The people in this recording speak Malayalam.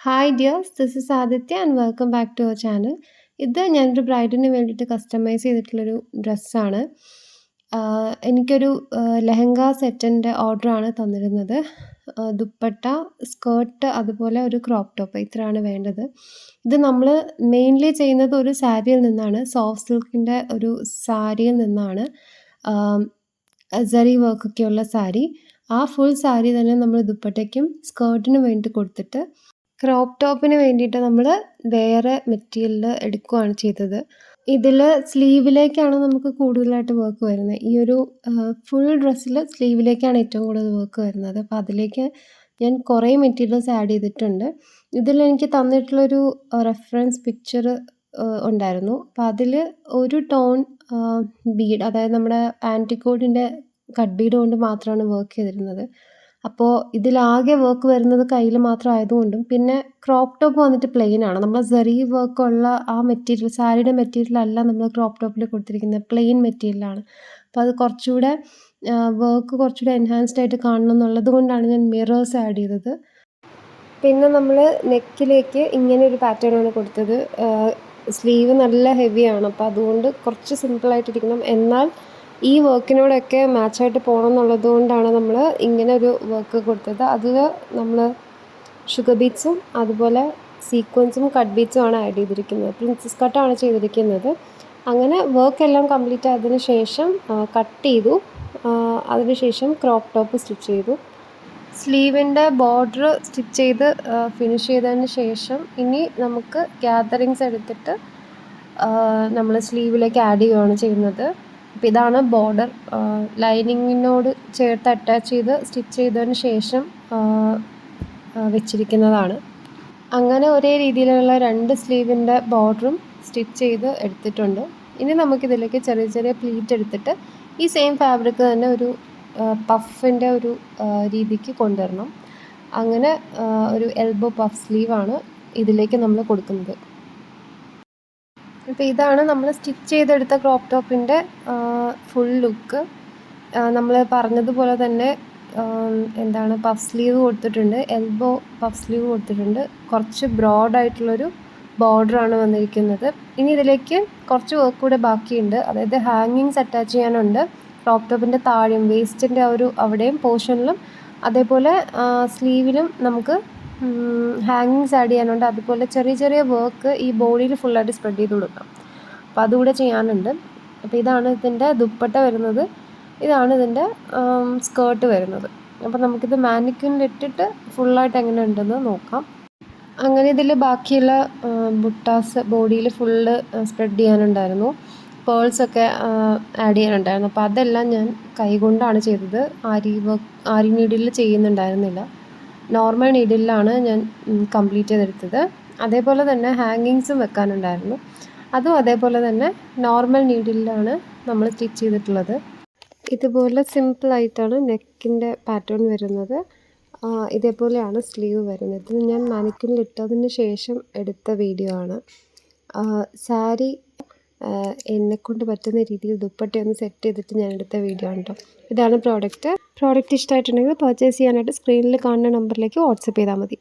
Hi dears this is Aditya and welcome back to our channel ഇത് ഞാനൊരു ബ്രൈഡിന് വേണ്ടിയിട്ട് കസ്റ്റമൈസ് ചെയ്തിട്ടുള്ളൊരു ഡ്രസ്സാണ് എനിക്കൊരു ലെഹങ്ക സെറ്റിന്റെ ഓർഡറാണ് തന്നിരുന്നത്. ദുപ്പട്ട സ്കേർട്ട് അതുപോലെ ഒരു ക്രോപ്പ് ടോപ്പ് ഇത്രയാണ് വേണ്ടത്. ഇത് നമ്മൾ മെയിൻലി ചെയ്യുന്നത് ഒരു സാരിയിൽ നിന്നാണ്. സോഫ്റ്റ് സിൽക്കിന്റെ ഒരു സാരിയിൽ നിന്നാണ്. സറി വർക്കൊക്കെയുള്ള സാരി ആ ഫുൾ സാരി തന്നെ നമ്മൾ ദുപ്പട്ടയ്ക്കും സ്കേർട്ടിനും വേണ്ടി കൊടുത്തിട്ട് ക്രോപ്പ് ടോപ്പിന് വേണ്ടിയിട്ട് നമ്മൾ വേറെ മെറ്റീരിയൽ എടുക്കുകയാണ് ചെയ്തത്. ഇതിൽ സ്ലീവിലേക്കാണ് നമുക്ക് കൂടുതലായിട്ട് വർക്ക് വരുന്നത്. ഈ ഒരു ഫുൾ ഡ്രസ്സിൽ സ്ലീവിലേക്കാണ് ഏറ്റവും കൂടുതൽ വർക്ക് വരുന്നത്. അപ്പോൾ അതിലേക്ക് ഞാൻ കുറേ മെറ്റീരിയൽസ് ആഡ് ചെയ്തിട്ടുണ്ട്. ഇതിൽ എനിക്ക് തന്നിട്ടുള്ളൊരു റെഫറൻസ് പിക്ചർ ഉണ്ടായിരുന്നു. അപ്പോൾ അതിൽ ഒരു ടോൺ ബീഡ് അതായത് നമ്മുടെ ആന്റിക്കോഡിന്റെ കട്ട് ബീഡ് കൊണ്ട് മാത്രമാണ് വർക്ക് ചെയ്തിരുന്നത്. അപ്പോൾ ഇതിലാകെ വർക്ക് വരുന്നത് കയ്യിൽ മാത്രം ആയതുകൊണ്ടും പിന്നെ ക്രോപ്പ് ടോപ്പ് വന്നിട്ട് പ്ലെയിൻ ആണ്. നമ്മൾ സെറി വർക്ക് ഉള്ള ആ മെറ്റീരിയൽ സാരിയുടെ മെറ്റീരിയൽ അല്ല നമ്മൾ ക്രോപ്പ് ടോപ്പിൽ കൊടുത്തിരിക്കുന്നത്. പ്ലെയിൻ മെറ്റീരിയലാണ് അപ്പോൾ അത് കുറച്ചുകൂടെ വർക്ക് കുറച്ചുകൂടെ എൻഹാൻസ്ഡ് ആയിട്ട് കാണണം എന്നുള്ളത് കൊണ്ടാണ് ഞാൻ മിറേഴ്സ് ആഡ് ചെയ്തത്. പിന്നെ നമ്മൾ നെക്കിലേക്ക് ഇങ്ങനെ ഒരു പാറ്റേണാണ് കൊടുത്തത്. സ്ലീവ് നല്ല ഹെവിയാണ് അപ്പോൾ അതുകൊണ്ട് കുറച്ച് സിമ്പിളായിട്ടിരിക്കണം എന്നാൽ ഈ വർക്കിനോടൊക്കെ മാച്ചായിട്ട് പോകണം എന്നുള്ളത് കൊണ്ടാണ് നമ്മൾ ഇങ്ങനെ ഒരു വർക്ക് കൊടുത്തത്. അതിൽ നമ്മൾ ഷുഗർ ബീറ്റ്സും അതുപോലെ സീക്വൻസും കട്ട് ബീറ്റ്സും ആണ് ആഡ് ചെയ്തിരിക്കുന്നത് പ്രിൻസസ് കട്ടാണ് ചെയ്തിരിക്കുന്നത്. അങ്ങനെ വർക്ക് എല്ലാം കംപ്ലീറ്റ് ആയതിനു ശേഷം കട്ട് ചെയ്തു. അതിനുശേഷം ക്രോപ്പ് ടോപ്പ് സ്റ്റിച്ച് ചെയ്തു. സ്ലീവിന്റെ ബോർഡർ സ്റ്റിച്ച് ചെയ്ത് ഫിനിഷ് ചെയ്തതിന് ശേഷം ഇനി നമുക്ക് ഗ്യാതറിങ്സ് എടുത്തിട്ട് നമ്മൾ സ്ലീവിലേക്ക് ആഡ് ചെയ്യുകയാണ് ചെയ്യുന്നത്. അപ്പോൾ ഇതാണ് ബോർഡർ ലൈനിങ്ങിനോട് ചേർത്ത് അറ്റാച്ച് ചെയ്ത് സ്റ്റിച്ച് ചെയ്തതിന് ശേഷം വെച്ചിരിക്കുന്നതാണ്. അങ്ങനെ ഒരേ രീതിയിലുള്ള രണ്ട് സ്ലീവിന്റെ ബോർഡറും സ്റ്റിച്ച് ചെയ്ത് എടുത്തിട്ടുണ്ട്. ഇനി നമുക്കിതിലേക്ക് ചെറിയ ചെറിയ പ്ലീറ്റ് എടുത്തിട്ട് ഈ സെയിം ഫാബ്രിക് തന്നെ ഒരു പഫിന്റെ ഒരു രീതിക്ക് കൊണ്ടുവരണം. അങ്ങനെ ഒരു എൽബോ പഫ് സ്ലീവാണ് ഇതിലേക്ക് നമ്മൾ കൊടുക്കുന്നത്. അപ്പോൾ ഇതാണ് നമ്മൾ സ്റ്റിച്ച് ചെയ്തെടുത്ത ക്രോപ്പ് ടോപ്പിന്റെ ഫുൾ ലുക്ക് നമ്മൾ പറഞ്ഞതുപോലെ തന്നെ എന്താണ് പഫ് സ്ലീവ് കൊടുത്തിട്ടുണ്ട് എൽബോ പഫ് സ്ലീവ് കൊടുത്തിട്ടുണ്ട്. കുറച്ച് ബ്രോഡായിട്ടുള്ളൊരു ബോർഡറാണ് വന്നിരിക്കുന്നത്. ഇനി ഇതിലേക്ക് കുറച്ച് വർക്ക് കൂടെ ബാക്കിയുണ്ട്. അതായത് ഹാങ്ങിങ്സ് അറ്റാച്ച് ചെയ്യാനുണ്ട്. ക്രോപ്പ് ടോപ്പിന്റെ താഴെയും വേസ്റ്റിന്റെ ആ ഒരു അവിടെയും പോർഷനിലും അതേപോലെ സ്ലീവിലും നമുക്ക് ഹാങ്ങിങ്സ് ആഡ് ചെയ്യാനുണ്ട്. അതുപോലെ ചെറിയ ചെറിയ വർക്ക് ഈ ബോഡിയിൽ ഫുള്ളായിട്ട് സ്പ്രെഡ് ചെയ്ത് കൊടുക്കാം അപ്പോൾ അതുകൂടെ ചെയ്യാനുണ്ട്. അപ്പോൾ ഇതാണ് ഇതിന്റെ ദുപ്പട്ട വരുന്നത്. ഇതാണ് ഇതിന്റെ സ്കേർട്ട് വരുന്നത്. അപ്പോൾ നമുക്കിത് മാനിക്കുന്നിട്ടിട്ട് ഫുള്ളായിട്ട് എങ്ങനെ ഉണ്ടെന്ന് നോക്കാം. അങ്ങനെ ഇതിൽ ബാക്കിയുള്ള ബുട്ടാസ് ബോഡിയിൽ ഫുള്ള് സ്പ്രെഡ് ചെയ്യാനുണ്ടായിരുന്നു. പേൾസൊക്കെ ആഡ് ചെയ്യാനുണ്ടായിരുന്നു. അപ്പോൾ അതെല്ലാം ഞാൻ കൈകൊണ്ടാണ് ചെയ്തത്. ആരി വർക്ക് ആരി നീഡിൽ ചെയ്യുന്നുണ്ടായിരുന്നില്ല. നോർമൽ നീഡിലാണ് ഞാൻ കംപ്ലീറ്റ് ചെയ്തെടുത്തത്. അതേപോലെ തന്നെ ഹാങ്ങിങ്സും വെക്കാനുണ്ടായിരുന്നു. അതും അതേപോലെ തന്നെ നോർമൽ നീഡിലാണ് നമ്മൾ സ്റ്റിച്ച് ചെയ്തിട്ടുള്ളത്. ഇതുപോലെ സിമ്പിളായിട്ടാണ് നെക്കിന്റെ പാറ്റേൺ വരുന്നത്. ഇതേപോലെയാണ് സ്ലീവ് വരുന്നത്. ഇത് ഞാൻ മാനിക്കിനിൽ ഇട്ടതിന് ശേഷം എടുത്ത വീഡിയോ ആണ്. സാരി എന്നെക്കൊണ്ട് പറ്റുന്ന രീതിയിൽ ദുപ്പട്ടയൊന്ന് സെറ്റ് ചെയ്തിട്ട് ഞാൻ എടുത്ത വീഡിയോ ആണ് കേട്ടോ ഇതാണ് പ്രോഡക്റ്റ് പ്രോഡക്റ്റ് ഇഷ്ടമായിട്ടുണ്ടെങ്കിൽ പർച്ചേസ് ചെയ്യാനായിട്ട് സ്ക്രീനിൽ കാണുന്ന നമ്പറിലേക്ക് വാട്സപ്പ് ചെയ്താൽ മതി.